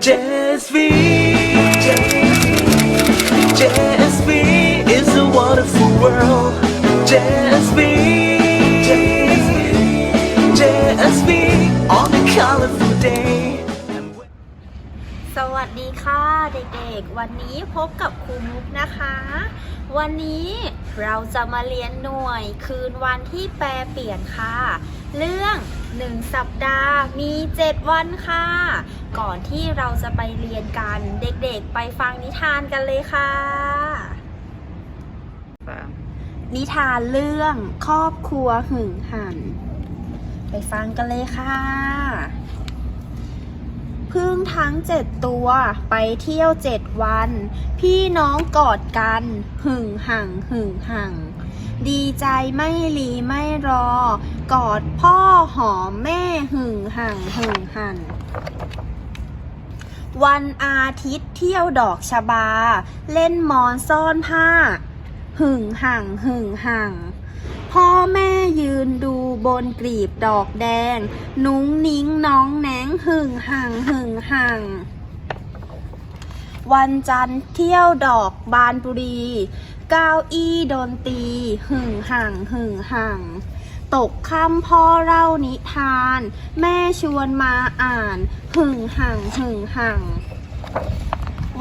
JSV JSV is a wonderful world JSV JSV on a colorful day สวัสดีค่ะเด็กๆ วันนี้พบกับครูมุกนะคะ วันนี้ เราจะมาเรียนหน่วยคืนวันที่แปรเปลี่ยนค่ะ เรื่อง 1 สัปดาห์มี 7 วันค่ะ ก่อนที่เราจะไปเรียนกันเด็กๆ ไปฟังนิทานกันเลยค่ะ นิทานเรื่องครอบครัวหึงหัน ไปฟังกันเลยค่ะ พึ่งทั้งเจ็ดตัวไปเที่ยวเจ็ดวัน พี่น้องกอดกัน หึ่งห่างหึ่งห่างดีใจไม่รีไม่รอ กอดพ่อหอมแม่หึ่งห่างหึ่งห่างวันอาทิตย์เที่ยวดอกชบา เล่นมอนซ่อนผ้า หึ่งห่างหึ่งห่างพ่อแม่ยืนดูบนกลีบดอกแดง นุ้งนิ้งน้องแหนงหึ่งห่างหึ่ง ห่าง วันจันทร์เที่ยวดอกบานบุรีก้าอี้ดนตี หึ่งห่างหึ่งห่างตกค่ำพ่อเล่านิทาน แม่ชวนมาอ่าน หึ่งห่างหึ่งห่าง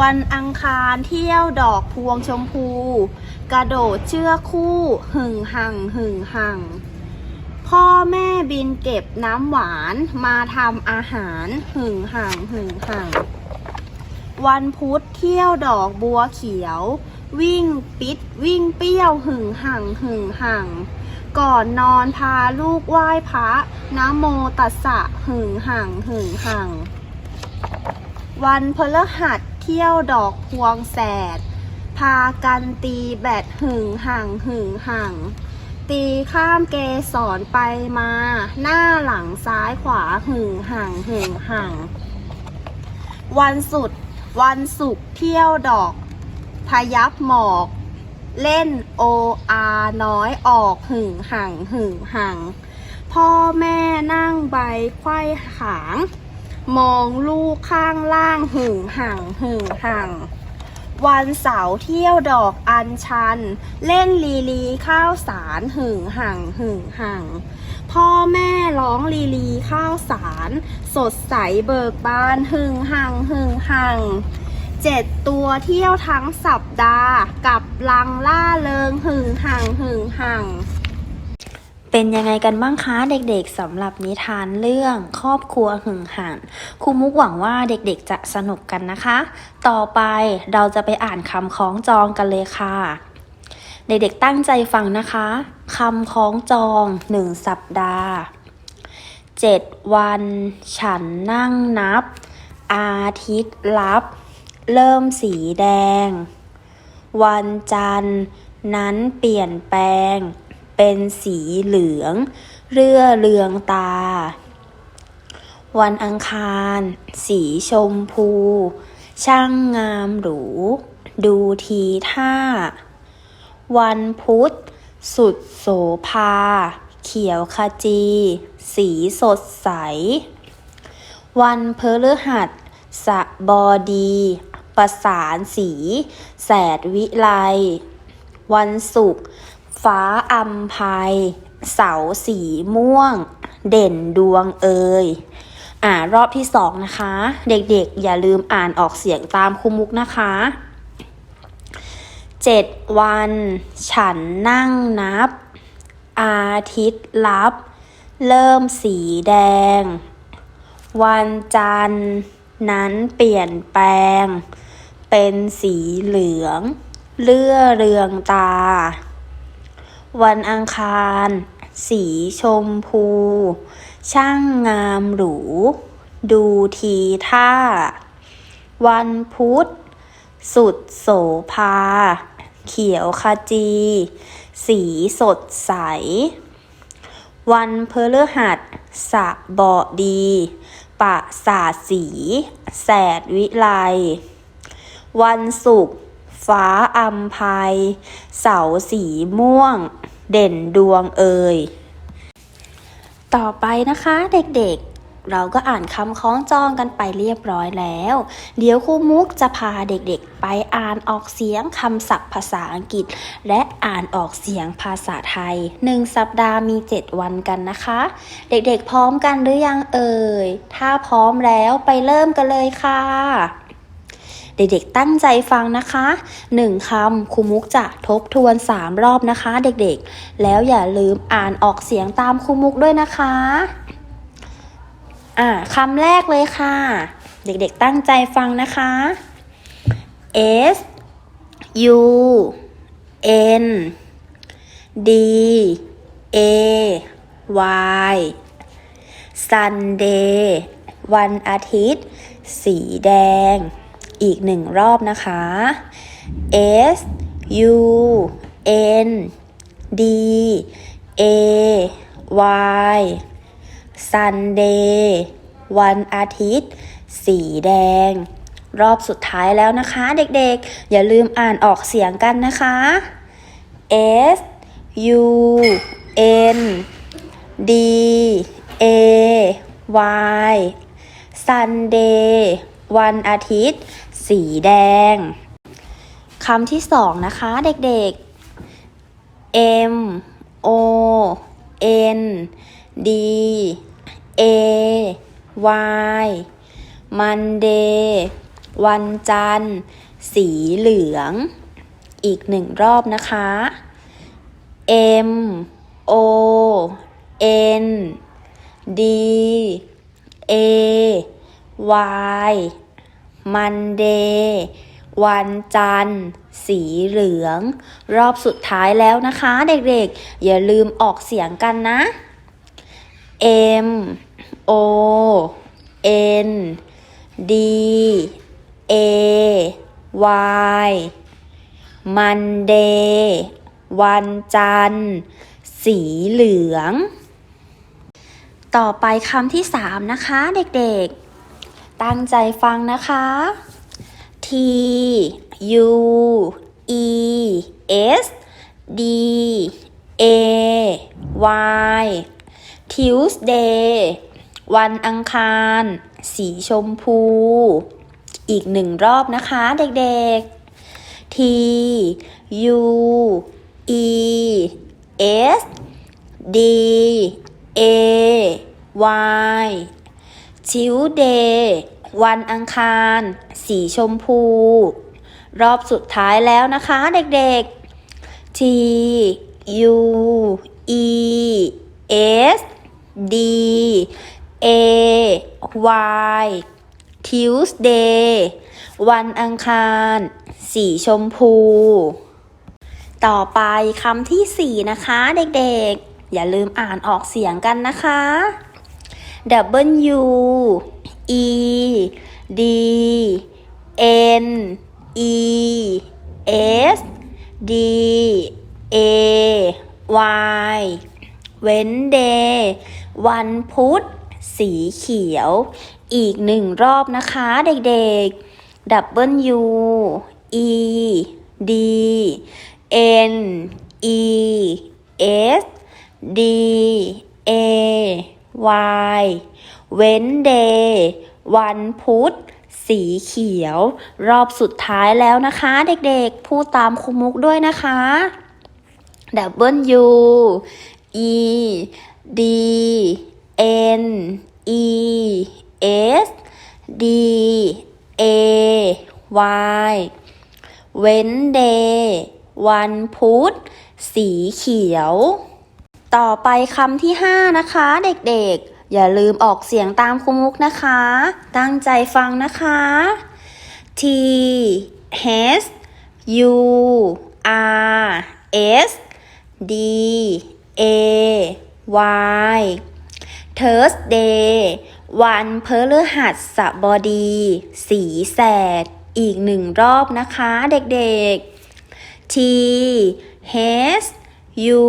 วันอังคารเที่ยวดอกพวงชมพู กระโดดเชือกคู่ หึ่งหังหึ่งหัง พ่อแม่บินเก็บน้ำหวานมาทำอาหารหึงหังหึงหังวันพุธเที่ยวดอกบัวเขียว วิ่งปิดวิ่งเปรี้ยวหึงหังหึงหังก่อนนอนพาลูกไหว้พระนะโมตัสสะหึงหังหึงหังวันพฤหัสเที่ยวดอกพวงแสด พากันตีแบดหึงห่างหึงห่าง ตีข้ามเกสรไปมา หน้าหลังซ้ายขวาหึ่งห่างหึ่งห่างวันสุด วันศุกร์เที่ยวดอก พยับหมอก เล่นโออาน้อยออกหึ่งห่างหึ่งห่างพ่อแม่นั่งใบไขว้ขาง มองลูกข้างล่างหึ่งห่างหึ่งห่าง วันเสาร์เที่ยวดอกอัญชัน เล่นลีลีข้าวสารหึงห่างหึงห่างพ่อแม่ร้องลีลีข้าวสาร สดใสเบิกบานหึงห่างหึงห่างเจ็ดตัวเที่ยวทั้งสัปดาห์กับลังล่าเริงหึงห่างหึงห่าง เป็นยังไงกันบ้างคะเด็กๆสำหรับนิทานเรื่องครอบครัวหึงห่างครูมุกหวังว่าเด็กๆจะสนุกกันนะคะ ต่อไปเราจะไปอ่านคำคล้องจองกันเลยค่ะ เด็กๆตั้งใจฟังนะคะคำคล้องจองหนึ่งสัปดาห์เจ็ดวัน ฉันนั่งนับ อาทิตย์รับ เริ่มสีแดง วันจันทร์นั้นเปลี่ยนแปลง เป็นสีเหลือง เรื่อเรืองตา วันอังคาร สีชมพู ช่างงามหรู ดูทีท่า วันพุธ สุดโสภา เขียวขจี สีสดใส วันพฤหัสสบอดี ประสานสี แสดวิไล วันศุกร์ ฟ้าอัมภัย เสาสีม่วง เด่นดวงเอยอ่ารอบที่สองนะคะ เด็กๆ อย่าลืมอ่านออกเสียงตามครูมุกนะคะเจ็ดวัน ฉันนั่งนับ อาทิตย์รับ เริ่มสีแดง วันจันทร์นั้นเปลี่ยนแปลง เป็นสีเหลือง เลื่อเรืองตา วันอังคาร สีชมพู ช่างงามหรู ดูทีท่า วันพุธ สุดโสภา เขียวขจี สีสดใส วันพฤหัสสะบอดี ปะสาสี แสดวิไล วันศุกร์ฟ้าอัมภัย เสาสีม่วง เด่นดวงเอ่ยต่อไปนะคะเด็กๆ เราก็อ่านคำคล้องจองกันไปเรียบร้อยแล้ว เดี๋ยวครูมุกจะพาเด็กๆ ไปอ่านออกเสียงคำศัพท์ภาษาอังกฤษ และอ่านออกเสียงภาษาไทย 1 สัปดาห์มี 7 วันกันนะคะ เด็กๆพร้อมกันหรือยังเอ่ย ถ้าพร้อมแล้วไปเริ่มกันเลยค่ะ เด็กๆ ตั้งใจฟังนะคะ 1คำครูมุกจะทบทวน 3 รอบนะคะ เด็กๆ แล้วอย่าลืมอ่านออกเสียงตามครูมุกด้วยนะคะอ่าคำแรกเลยค่ะ เด็กๆตั้งใจฟังนะคะ S U N D A Y Sunday วันอาทิตย์ สีแดง อีกหนึ่งรอบนะคะ S U N D A Y Sunday วันอาทิตย์ สีแดง รอบสุดท้ายแล้วนะคะ เด็กๆ อย่าลืมอ่านออกเสียงกันนะคะ S U N D A Y Sunday วันอาทิตย์ สีแดงคำที่สองนะคะเด็กๆ M O N D A Y Monday วันจันทร์ สีเหลือง อีกหนึ่งรอบนะคะ M O N D A Y Monday วันจันทร์ สีเหลือง รอบสุดท้ายแล้วนะคะ เด็กๆ อย่าลืมออกเสียงกันนะ M O N D A Y Monday วันจันทร์ สีเหลือง ต่อไปคำที่สามนะคะเด็กๆ ตั้งใจฟังนะคะ T U E S D A Y Tuesday วันอังคาร สีชมพู อีกหนึ่งรอบนะคะเด็กๆ T U E S D A Y Tuesday วันอังคาร สีชมพู รอบสุดท้ายแล้วนะคะเด็กๆ T U E S D A Y Tuesday วันอังคาร สีชมพู ต่อไปคำที่สี่นะคะเด็กๆ อย่าลืมอ่านออกเสียงกันนะคะ W E D N E S D A Y เว้นเดย์วันพุธ สีเขียว อีกหนึ่งรอบนะคะเด็กๆ W E D N E S D A Y เว้นเดย์วันพุธ สีเขียว รอบสุดท้ายแล้วนะคะ เด็กๆ พูดตามครูมุกด้วยนะคะ W E D N E S D A Y เว้นเดย์วันพุธ สีเขียว ต่อไปคำที่ 5 นะคะ เด็กๆ อย่าลืมออกเสียงตามครูมุกนะคะ ตั้งใจฟังนะคะ T H U R S D A Y Thursday วันพฤหัสบดี สีแสด อีกหนึ่งรอบนะคะเด็กๆ T H U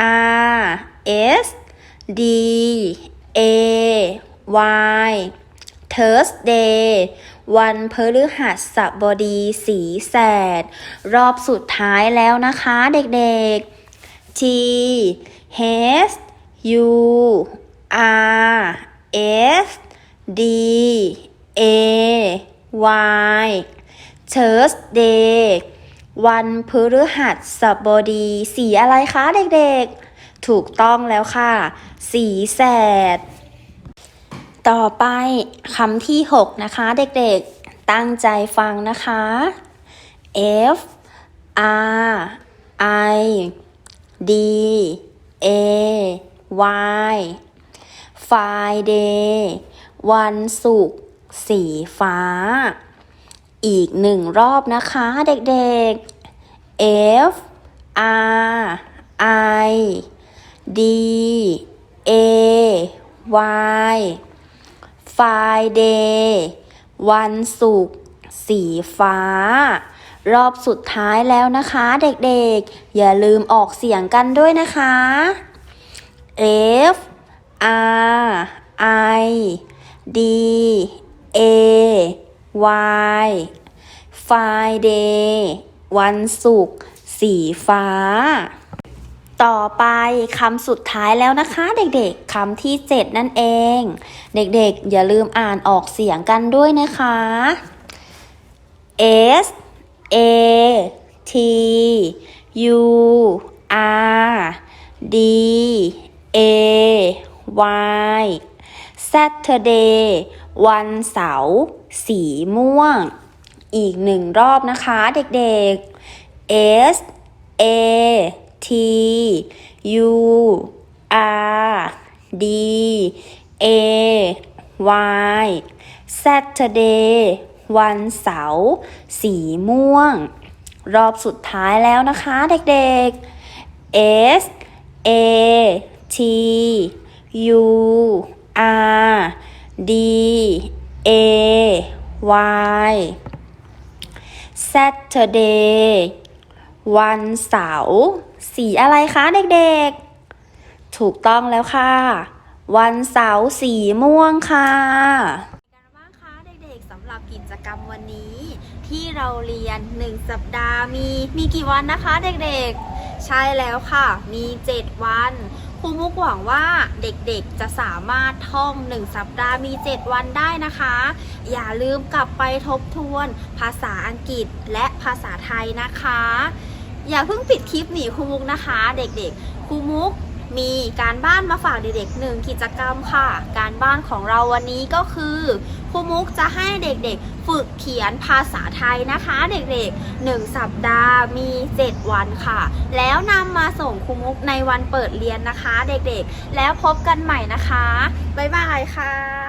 R S D A Y Thursday วันพฤหัสบดีสีแสด รอบสุดท้ายแล้วนะคะเด็กๆ T H U R F D A Y Thursday วันพฤหัสบดี สีอะไรคะเด็กๆ ถูกต้องแล้วค่ะ สีแสด ต่อไปคำที่ 6 นะคะเด็กๆ ตั้งใจฟังนะคะ F R I D A Y Friday วันศุกร์สีฟ้า อีกหนึ่งรอบนะคะเด็กๆ F R I D A Y Friday วันศุกร์สีฟ้า รอบสุดท้ายแล้วนะคะเด็กๆ อย่าลืมออกเสียงกันด้วยนะคะ F R I D A Y Friday วันศุกร์สีฟ้า ต่อไปคำสุดท้ายแล้วนะคะ เด็กๆคำที่ 7 นั่นเอง เด็กๆ อย่าลืมอ่านออกเสียงกันด้วยนะคะ S A T U R D A Y Saturday วันเสาร์สีม่วง อีกหนึ่งรอบนะคะเด็กๆ S A T U R D A Y Saturday วันเสาร์สีม่วง รอบสุดท้ายแล้วนะคะเด็กๆ S A T U R D A Y Saturday วันเสาร์สีอะไรคะเด็กๆ ถูกต้องแล้วค่ะ วันเสาร์สีม่วงค่ะกันบ้างคะเด็กๆสำหรับกิจกรรมวันนี้ ที่เราเรียน 1 สัปดาห์มีมีกี่วันนะคะเด็กๆ ใช่แล้วค่ะ มี 7 วัน ครูมุกหวังว่าเด็กๆจะสามารถท่อง1สัปดาห์มี 7 วันได้นะคะ อย่าลืมกลับไปทบทวนภาษาอังกฤษและภาษาไทยนะคะ อย่าเพิ่งปิดคลิปหนีครูมุกนะคะ เด็กๆครูมุก มีการบ้านมาฝากเด็กๆหนึ่งกิจกรรมค่ะ การบ้านของเราวันนี้ก็คือครูมุกจะให้เด็กๆ ฝึกเขียนภาษาไทยนะคะ เด็กๆ 1 สัปดาห์มี 7 วันค่ะ แล้วนำมาส่งครูมุกในวันเปิดเรียนนะคะ เด็กๆ แล้วพบกันใหม่นะคะ บ๊ายบายค่ะ